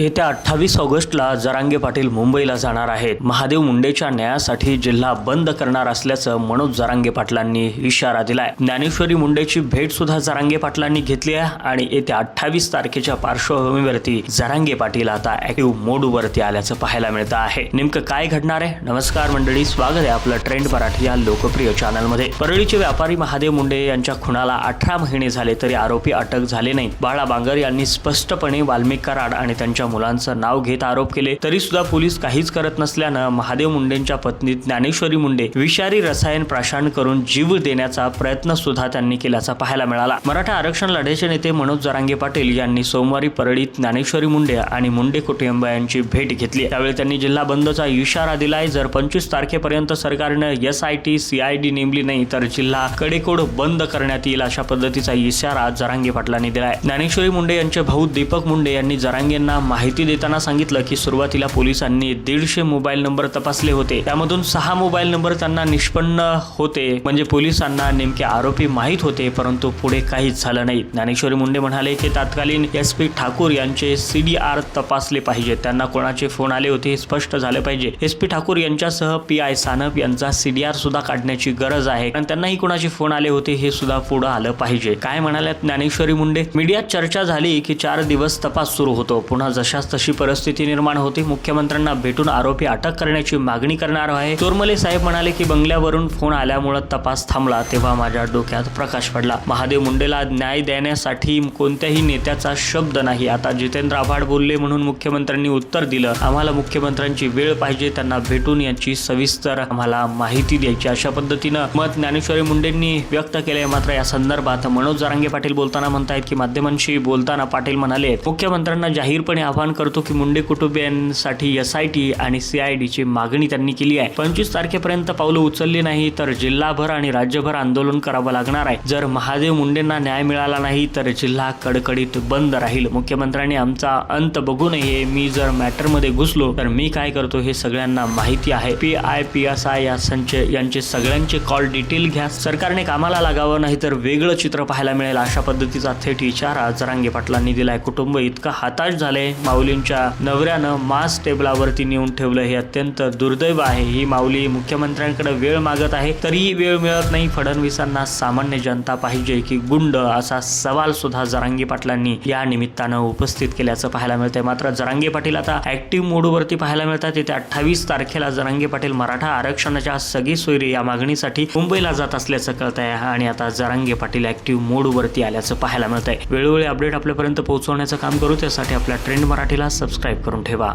येत्या अठ्ठावीस ऑगस्टला जरांगे पाटील मुंबईला जाणार आहेत. महादेव मुंडेच्या न्यायासाठी जिल्हा बंद करणार असल्याचं मनोज जरांगे पाटलांनी इशारा दिलाय. ज्ञानेश्वरी मुंडेची भेट सुद्धा जरांगे पाटलांनी घेतली आहे आणि येत्या अठ्ठावीस तारखेच्या पार्श्वभूमीवरती जरांगे पाटील आता ऍक्टिव्ह मोडवरती आल्याचं पाहायला मिळतं आहे. नेमकं काय घडणार आहे? नमस्कार मंडळी स्वागत आहे आपलं ट्रेंड मराठी या लोकप्रिय चॅनलमध्ये. परळीचे व्यापारी महादेव मुंडे यांच्या खुणाला अठरा महिने झाले तरी आरोपी अटक झाले नाही बाळा बांगर यांनी स्पष्टपणे वाल्मिक कराड आणि त्यांच्या मुलांचं नाव घेत आरोप केले तरी सुद्धा पोलीस काहीच करत नसल्यानं महादेव मुंडेंच्या पत्नी ज्ञानेश्वरी मुंडे विषारी रसायन प्राशन करून जीव देण्याचा प्रयत्न सुद्धा त्यांनी केल्याचा पाहायला मिळाला. मराठा आरक्षण लढ्याचे नेते मनोज जरांगे पाटील यांनी सोमवारी परळीत ज्ञानेश्वरी मुंडे आणि मुंडे कुटुंब यांची भेट घेतली. त्यावेळी त्यांनी जिल्हा बंदचा इशारा दिलाय जर पंचवीस तारखेपर्यंत सरकारनं S I T C I D नेमली नाही तर जिल्हा कडेकोड बंद करण्यात येईल अशा पद्धतीचा इशारा जरांगे पाटलांनी दिलाय. ज्ञानेश्वरी मुंडे यांचे भाऊ दीपक मुंडे यांनी जरांगेंना माहिती देताना सांगितलं की सुरुवातीला पोलिसांनी दीडशे मोबाईल नंबर तपासले होते. त्यामधून सहा मोबाईल नंबर त्यांना निष्पन्न होते. म्हणजे पोलिसांना नेमके आरोपी माहीत होते परंतु पुढे काहीच झालं नाही. ज्ञानेश्वरी मुंडे म्हणाले की तत्कालीन एस पी ठाकूर यांचे सी डी आर तपासले पाहिजे. त्यांना कोणाचे फोन आले होते हे स्पष्ट झाले पाहिजे. एस पी ठाकूर यांच्यासह पी आय सानप यांचा सी डी आर सुद्धा काढण्याची गरज आहे. कारण त्यांनाही कोणाचे फोन आले होते हे सुद्धा पुढे आलं पाहिजे. काय म्हणाल्यात ज्ञानेश्वरी मुंडे? मीडियात चर्चा झाली की चार दिवस तपास सुरू होतो. पुन्हा जशाच तशी परिस्थिती निर्माण होती. मुख्यमंत्र्यांना भेटून आरोपी अटक करण्याची मागणी करणार आहे. तोरमले साहेब म्हणाले की बंगल्यावरून फोन आल्यामुळे तपास थांबला तेव्हा माझ्या डोक्यात प्रकाश पडला. महादेव मुंडेला न्याय देण्यासाठी कोणत्याही नेत्याचा शब्द नाही. आता जितेंद्र आव्हाड बोलले म्हणून मुख्यमंत्र्यांनी उत्तर दिलं. आम्हाला मुख्यमंत्र्यांची वेळ पाहिजे त्यांना भेटून याची सविस्तर आम्हाला माहिती द्यायची. अशा पद्धतीनं मत ज्ञानेश्वरी मुंडेंनी व्यक्त केले मात्र या संदर्भात मनोज जरांगे पाटील बोलताना म्हणतायत की माध्यमांशी बोलताना पाटील म्हणाले मुख्यमंत्र्यांना जाहीरपणे आवाहन करतो की मुंडे कुटुंबियांसाठी एस आय टी आणि सी आय डीची मागणी त्यांनी केली आहे. पंचवीस तारखेपर्यंत पावलं उचलली नाही तर जिल्हाभर आणि राज्यभर आंदोलन करावं लागणार आहे. जर महादेव मुंडेंना न्याय मिळाला नाही तर जिल्हा कडकडीत बंद राहील. मुख्यमंत्र्यांनी आमचा अंत बघू नये. मी जर मॅटरमध्ये घुसलो तर मी काय करतो हे सगळ्यांना माहिती आहे. P I P S I या संच यांचे सगळ्यांचे कॉल डिटेल घ्या. सरकारने कामाला लागावं नाही तर वेगळं चित्र पाहायला मिळेल. अशा पद्धतीचा थेट इशारा जरांगे पाटलांनी दिलाय. कुटुंब इतकं हताश झाले माऊलींच्या नवऱ्यानं मास टेबलावरती नेऊन ठेवलं. हे अत्यंत दुर्दैव आहे. ही माऊली मुख्यमंत्र्यांकडे वेळ मागत आहे तरीही वेळ मिळत नाही. फडणवीसांना सामान्य जनता पाहिजे की गुंड असा सवाल सुद्धा जरांगे पाटलांनी या निमित्तानं उपस्थित केल्याचं पाहायला मिळतंय. मात्र जरांगे पाटील आता ऍक्टिव्ह मोडवरती पाहायला मिळतात. येत्या अठ्ठावीस तारखेला जरांगे पाटील मराठा आरक्षणाच्या सगळी सोयरी या मागणीसाठी मुंबईला जात असल्याचं कळत आहे आणि आता जरांगे पाटील ऍक्टिव्ह मोडवरती आल्याचं पाहायला मिळत आहे वेळोवेळी अपडेट आपल्यापर्यंत पोहोचवण्याचं काम करू. त्यासाठी आपल्या ट्रेंड मराठीला सबस्क्राईब करून ठेवा.